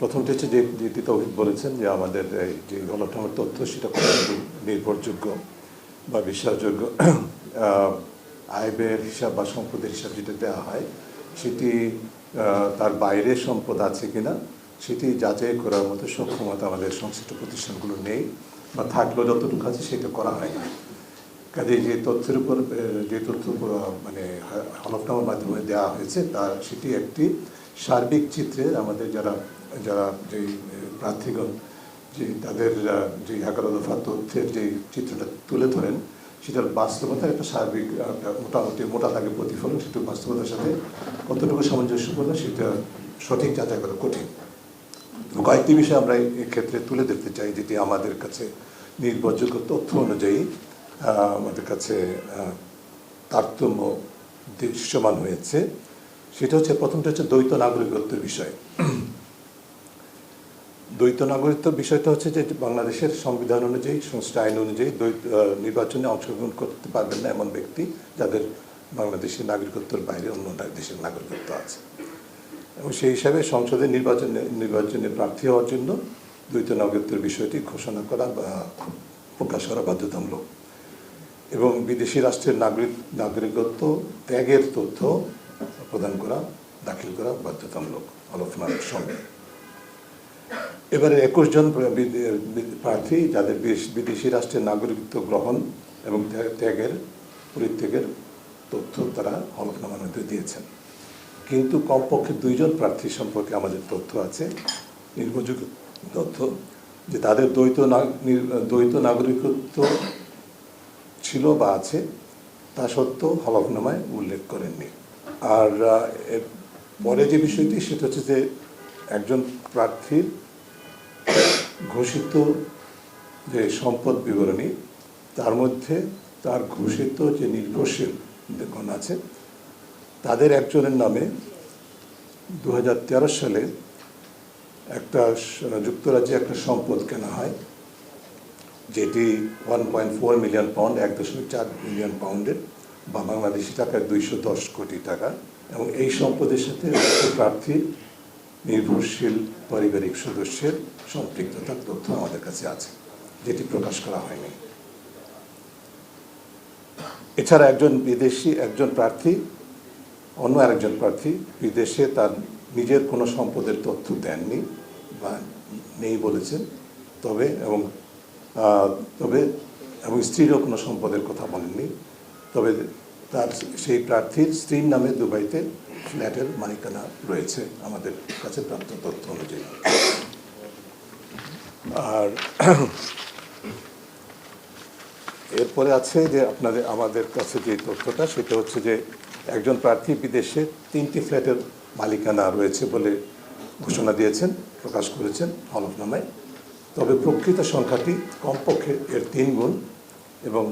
প্রথমটি হচ্ছে যে যেটি বলেছেন যে আমাদের যে গণঠামের তথ্য, সেটা নির্ভরযোগ্য বা বিশ্বাসযোগ্য। আয় ব্যয়ের হিসাব বা সম্পদের হিসাব যেটা দেওয়া হয়, সেটি তার বাইরে সম্পদ আছে কিনা, সেটি যাচাই করার মতো সক্ষমতা আমাদের সংশ্লিষ্ট প্রতিষ্ঠানগুলো নেই বা থাকলেও যতটুকু আছে সেটা করা হয় না। কাজে যে তথ্যের উপর যে তথ্য মানে হলফনামার মাধ্যমে দেওয়া হয়েছে, তার, সেটি একটি সার্বিক চিত্রে আমাদের যারা যারা যে প্রার্থীগণ, যে তাদের যে এগারো দফা তথ্যের যে চিত্রটা তুলে ধরেন, সেটার বাস্তবতার একটা সার্বিক মোটামুটি মোটা দাগে প্রতিফলন, সেটা বাস্তবতার সাথে কতটুকু সামঞ্জস্যপূর্ণ, সেটা সঠিক যাচাই করা কঠিন। কয়েকটি বিষয় আমরা ক্ষেত্রে তুলে ধরতে চাই, যেটি আমাদের কাছে নির্ভরযোগ্য তথ্য অনুযায়ী আমাদের কাছে তারতম্য দৃশ্যমান হয়েছে। সেটা হচ্ছে, প্রথমটা হচ্ছে দ্বৈত নাগরিকত্বের বিষয়। দ্বৈত নাগরিকত্বের বিষয়টা হচ্ছে যে বাংলাদেশের সংবিধান অনুযায়ী, সংস্থা আইন অনুযায়ী দ্বৈত নির্বাচনে অংশগ্রহণ করতে পারবেন না এমন ব্যক্তি যাদের বাংলাদেশের নাগরিকত্বের বাইরে অন্য দেশের নাগরিকত্ব আছে। এবং সেই হিসাবে সংসদের নির্বাচনে নির্বাচনে প্রার্থী হওয়ার জন্য দ্বৈত নাগরিকত্বের বিষয়টি ঘোষণা করা বা প্রকাশ করা বাধ্যতামূলক। এবং বিদেশি রাষ্ট্রের নাগরিক, নাগরিকত্ব ত্যাগের তথ্য প্রদান করা, দাখিল করা বাধ্যতামূলক। আলোচনার সঙ্গে। এবারে একুশ জন প্রার্থী, যাদের বিদেশ- রাষ্ট্রের নাগরিকত্ব গ্রহণ এবং ত্যাগ- ত্যাগের, পরিত্যাগের তথ্য তারা হলফনামার মধ্যে দিয়েছেন। কিন্তু কমপক্ষে দুইজন প্রার্থী সম্পর্কে আমাদের তথ্য আছে। নির্ভরযোগ্য তথ্য যে তাদের দ্বৈত দ্বৈত নাগরিকত্ব ছিল বা আছে, তা সত্ত্বেও হলফনামায় উল্লেখ করেননি। আর পরে যে বিষয়টি, সেটা হচ্ছে যে একজন প্রার্থীর ঘোষিত যে সম্পদ বিবরণী, তার মধ্যে তার ঘোষিত যে নির্ভরশীল গণ আছে, তাদের একজনের নামে দু হাজার তেরো সালে একটা যুক্তরাজ্যে একটা সম্পদ কেনা হয়, যেটি one point four million pound এক দশমিক চার মিলিয়ন পাউন্ডের বা বাংলাদেশি টাকায় দুইশো দশ কোটি টাকা। এবং এই সম্পদের সাথে উক্ত প্রার্থীর নির্ভরশীল পারিবারিক সদস্যের সম্পৃক্ততার তথ্য আমাদের কাছে আছে, যেটি প্রকাশ করা হয়নি। এছাড়া একজন বিদেশি, একজন প্রার্থী, অন্য আরেকজন প্রার্থী বিদেশে তার নিজের কোনো সম্পদের তথ্য দেননি বা নেই বলেছেন, তবে এবং তবে, এবং স্ত্রীরও কোনো সম্পদের কথা বলেননি। তবে তার সেই প্রার্থীর স্ত্রীর নামে দুবাইতে ফ্ল্যাটের মালিকানা রয়েছে আমাদের কাছে প্রাপ্ত তথ্য অনুযায়ী। আর এরপরে আছে যে আপনাদের, আমাদের কাছে যে তথ্যটা, সেটা হচ্ছে যে একজন প্রার্থী বিদেশে তিনটি ফ্ল্যাটের মালিকানা রয়েছে বলে ঘোষণা দিয়েছেন, প্রকাশ করেছেন হলফনামায়। তবে প্রকৃত সংখ্যাটি কমপক্ষে এর তিন গুণ এবং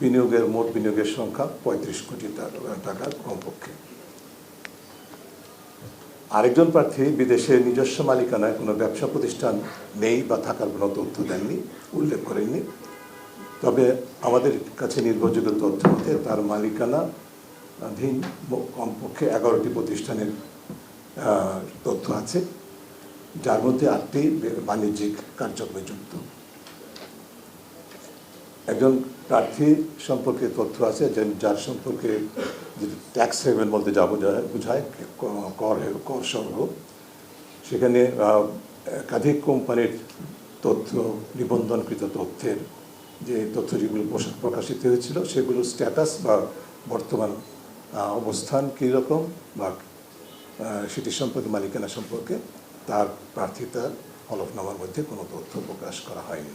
বিনিয়োগের মোট বিনিয়োগের সংখ্যা পঁয়ত্রিশ কোটি টা- টাকা কমপক্ষে। আরেকজন প্রার্থী বিদেশে নিজস্ব মালিকানায় কোনো ব্যবসা প্রতিষ্ঠান নেই বা থাকার কোনো তথ্য দেননি, উল্লেখ করেননি। তবে আমাদের কাছে নির্ভরযোগ্য তথ্য মতে তার মালিকানা অধীন কমপক্ষে এগারোটি প্রতিষ্ঠানের তথ্য আছে, যার মধ্যে আটটি বাণিজ্যিক কার্যক্রমে যুক্ত। একজন প্রার্থী সম্পর্কে তথ্য আছে, যার সম্পর্কে ট্যাক্স হেভেন বলতে যা বোঝায় বোঝায়, কর কর স্বর্গ সেখানে একাধিক কোম্পানির তথ্য, নিবন্ধনকৃত তথ্যের যে তথ্য যেগুলো প্রকাশিত হয়েছিল সেগুলো স্ট্যাটাস বা বর্তমান অবস্থান কীরকম বা সেটি সম্পর্কে, মালিকানা সম্পর্কে তার প্রার্থিতার হলফনামার মধ্যে কোনো তথ্য প্রকাশ করা হয়নি।